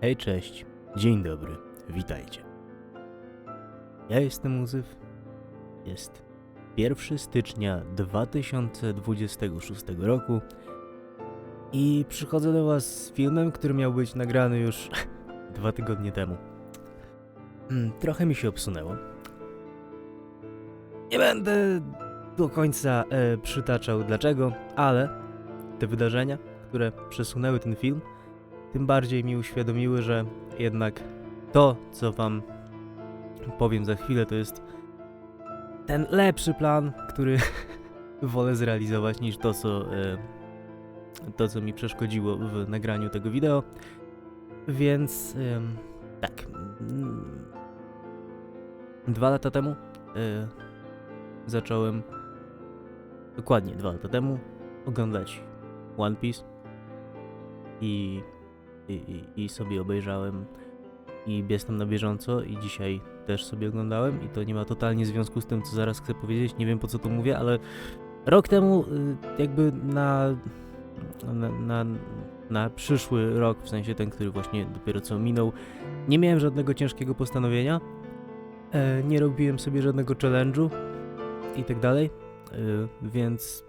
Hej, cześć, dzień dobry, witajcie. Ja jestem Uzyw. Jest 1 stycznia 2026 roku i przychodzę do Was z filmem, który miał być nagrany już dwa tygodnie temu. Mm, Trochę mi się obsunęło. Nie będę do końca e, przytaczał dlaczego, ale te wydarzenia, które przesunęły ten film, tym bardziej mi uświadomiły, że jednak to, co wam powiem za chwilę, to jest ten lepszy plan, który wolę zrealizować niż to, co, e, to, co mi przeszkodziło w nagraniu tego wideo. Więc tak. mm, Dwa lata temu e, zacząłem, dokładnie dwa lata temu, oglądać One Piece i i, i, i sobie obejrzałem i jestem na bieżąco i dzisiaj też sobie oglądałem i to nie ma totalnie związku z tym, co zaraz chcę powiedzieć, nie wiem po co to mówię, ale rok temu y, jakby na, na, na, na przyszły rok, w sensie ten, który właśnie dopiero co minął, nie miałem żadnego ciężkiego postanowienia, e, nie robiłem sobie żadnego challenge'u i tak dalej, y, więc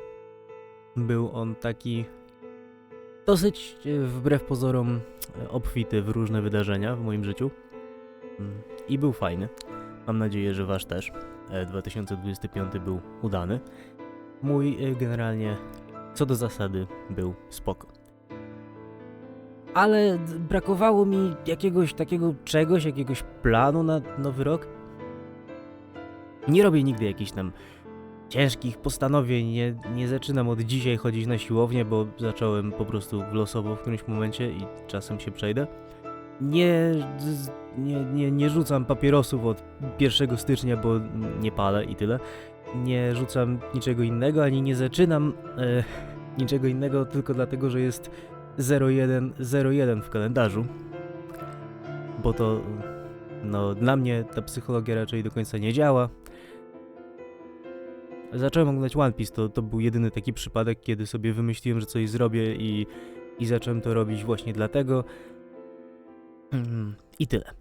był on taki dosyć e, wbrew pozorom e, obfity w różne wydarzenia w moim życiu. Mm, I był fajny. Mam nadzieję, że wasz też. E, 2025 był udany. Mój e, generalnie co do zasady był spoko. Ale brakowało mi jakiegoś takiego czegoś, jakiegoś planu na nowy rok. Nie robię nigdy jakichś tam ciężkich postanowień. Nie, nie zaczynam od dzisiaj chodzić na siłownię, bo zacząłem po prostu losowo w którymś momencie i czasem się przejdę. Nie, nie, nie, nie rzucam papierosów od 1 stycznia, bo nie palę i tyle. Nie rzucam niczego innego, ani nie zaczynam e, niczego innego tylko dlatego, że jest 0101 w kalendarzu. Bo to, no, dla mnie ta psychologia raczej do końca nie działa. Zacząłem oglądać One Piece, to, to był jedyny taki przypadek, kiedy sobie wymyśliłem, że coś zrobię i, i zacząłem to robić właśnie dlatego. Mm, I tyle.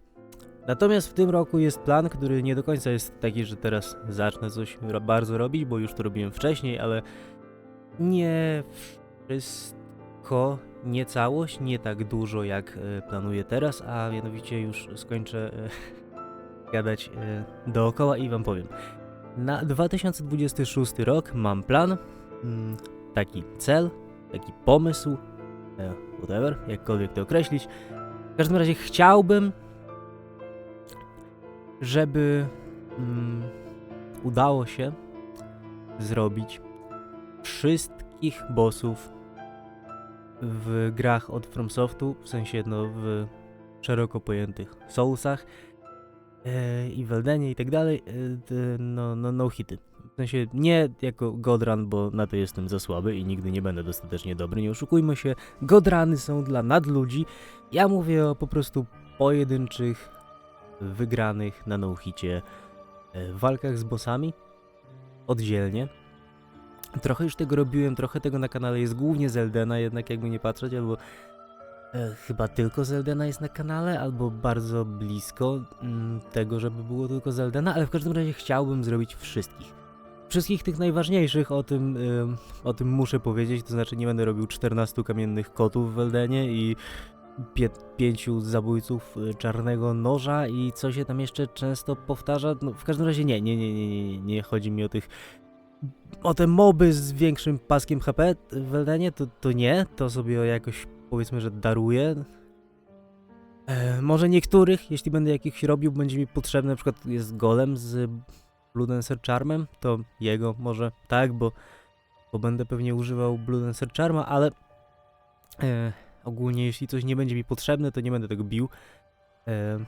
Natomiast w tym roku jest plan, który nie do końca jest taki, że teraz zacznę coś bardzo robić, bo już to robiłem wcześniej, ale nie wszystko, nie całość, nie tak dużo jak e, planuję teraz, a mianowicie już skończę e, gadać e, dookoła i wam powiem. Na 2026 rok mam plan, mm, taki cel, taki pomysł, e, whatever, jakkolwiek to określić. W każdym razie chciałbym, żeby mm, udało się zrobić wszystkich bossów w grach od FromSoftu, w sensie no w szeroko pojętych Soulsach i w Eldenie i tak dalej, e, no, no, no hity. W sensie nie jako Godrun, bo na to jestem za słaby i nigdy nie będę dostatecznie dobry, nie oszukujmy się. Godrany są dla nadludzi. Ja mówię o po prostu pojedynczych, wygranych na no-hicie e, walkach z bossami oddzielnie. Trochę już tego robiłem, trochę tego na kanale jest głównie z Eldena, jednak jakby nie patrzeć, albo e, chyba tylko z Eldena jest na kanale, albo bardzo blisko mm, tego, żeby było tylko z Eldena, ale w każdym razie chciałbym zrobić wszystkich. Wszystkich tych najważniejszych, o tym, ym, o tym muszę powiedzieć, to znaczy nie będę robił 14 kamiennych kotów w Eldenie i pie, pięciu zabójców y, czarnego noża i co się tam jeszcze często powtarza. No, w każdym razie nie, nie, nie, nie, nie, nie, nie chodzi mi o tych o te moby z większym paskiem HP w Eldenie, to, to nie, to sobie jakoś powiedzmy, że daruję. E, może niektórych, jeśli będę jakichś robił, będzie mi potrzebny, na przykład jest golem z Blue Dancer Charmem, to jego może tak, bo, bo będę pewnie używał Blue Dancer Charma, ale e, ogólnie jeśli coś nie będzie mi potrzebne, to nie będę tego bił e,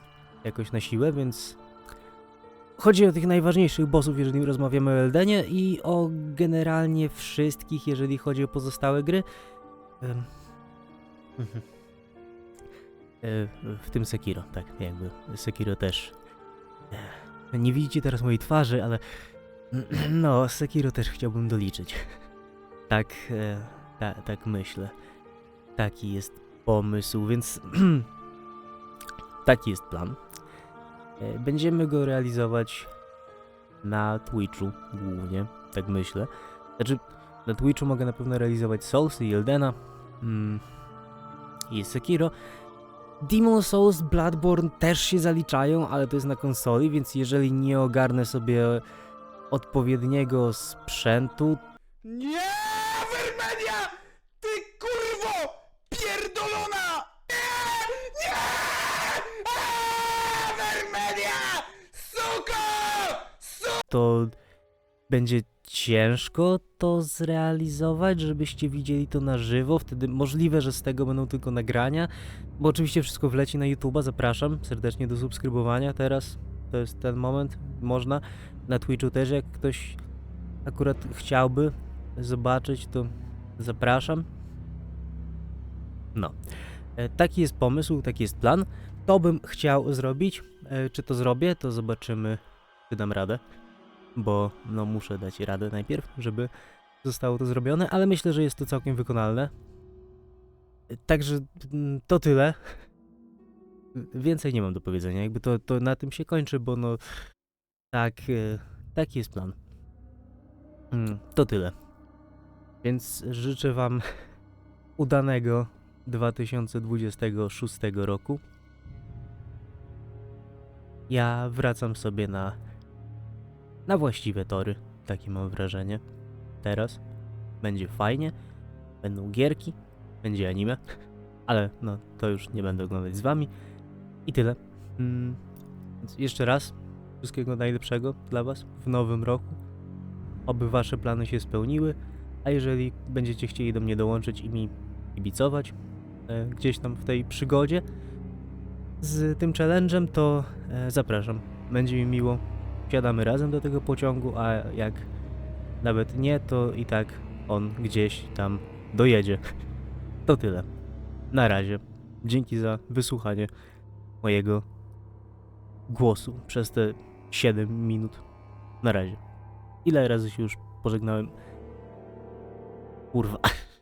jakoś na siłę, więc chodzi o tych najważniejszych bossów, jeżeli rozmawiamy o Eldenie i o generalnie wszystkich, jeżeli chodzi o pozostałe gry. Em, E, w tym Sekiro, tak, jakby Sekiro też. E, Nie widzicie teraz mojej twarzy, ale no, Sekiro też chciałbym doliczyć. Tak, e, ta, tak myślę. Taki jest pomysł, więc taki jest plan. Będziemy go realizować na Twitchu głównie, tak myślę. Znaczy, na Twitchu mogę na pewno realizować Soulsy i Eldena mm, i Sekiro. Demon Souls, Bloodborne też się zaliczają, ale to jest na konsoli, więc jeżeli nie ogarnę sobie odpowiedniego sprzętu, Nie, Vermedia! Ty kurwo! Pierdolona! Nie! Nie! Vermedia! Suko! to będzie ciężko to zrealizować, żebyście widzieli to na żywo. Wtedy możliwe, że z tego będą tylko nagrania, bo oczywiście wszystko wleci na YouTube'a. Zapraszam serdecznie do subskrybowania teraz. To jest ten moment. Można. Na Twitchu też, jak ktoś akurat chciałby zobaczyć, to zapraszam. No. E, Taki jest pomysł, taki jest plan. To bym chciał zrobić. E, Czy to zrobię, to zobaczymy, czy dam radę bo no muszę dać radę najpierw, żeby zostało to zrobione, ale myślę, że jest to całkiem wykonalne. Także mm, to tyle. Więcej nie mam do powiedzenia, jakby to, to na tym się kończy, bo no tak, e, taki jest plan. Mm, To tyle. Więc życzę wam udanego 2026 roku. Ja wracam sobie na na właściwe tory, takie mam wrażenie. Teraz będzie fajnie, będą gierki, będzie anime, ale no to już nie będę oglądać z wami. I tyle. Mm, więc jeszcze raz wszystkiego najlepszego dla was w nowym roku. Oby wasze plany się spełniły, a jeżeli będziecie chcieli do mnie dołączyć i mi kibicować e, gdzieś tam w tej przygodzie z tym challenge'em, to e, zapraszam. Będzie mi miło wsiadamy razem do tego pociągu, a jak nawet nie, to i tak on gdzieś tam dojedzie. To tyle. Na razie. Dzięki za wysłuchanie mojego głosu przez te 7 minut. Na razie. Ile razy się już pożegnałem? Kurwa.